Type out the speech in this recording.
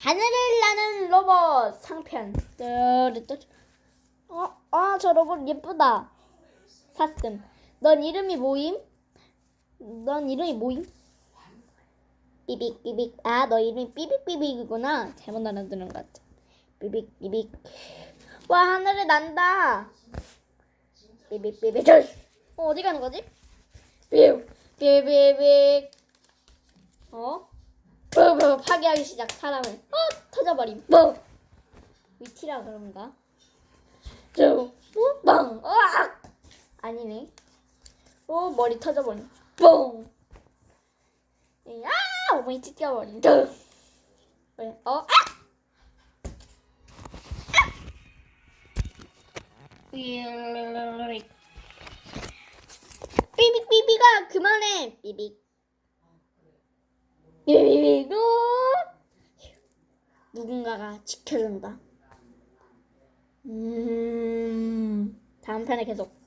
하늘을 나는 로봇 상편. 어, 아, 저 로봇 예쁘다. 샀음. 넌 이름이 뭐임? 넌 이름이 뭐임? 삐빅 삐빅. 아, 너 이름이 삐빅 삐빅이구나. 잘못 알아들은 것 같아. 삐빅 삐빅. 와, 하늘을 난다. 삐빅 삐빅. 어, 어디 가는 거지? 삐빅 삐빅. 어? 뭐, 파괴하기 시작. 사람을 어 터져버림. 뭐? 위티라 그런가? 저빵 으악! 아니네. 오 머리 터져버림. 뽕! 아! 어머니 찢겨버림. 저. 왜? 어? 아! 아! 삐빅 삐빅아 그만해. 삐빅. 삐빅 누군가가 지켜준다. 음 다음 편에 계속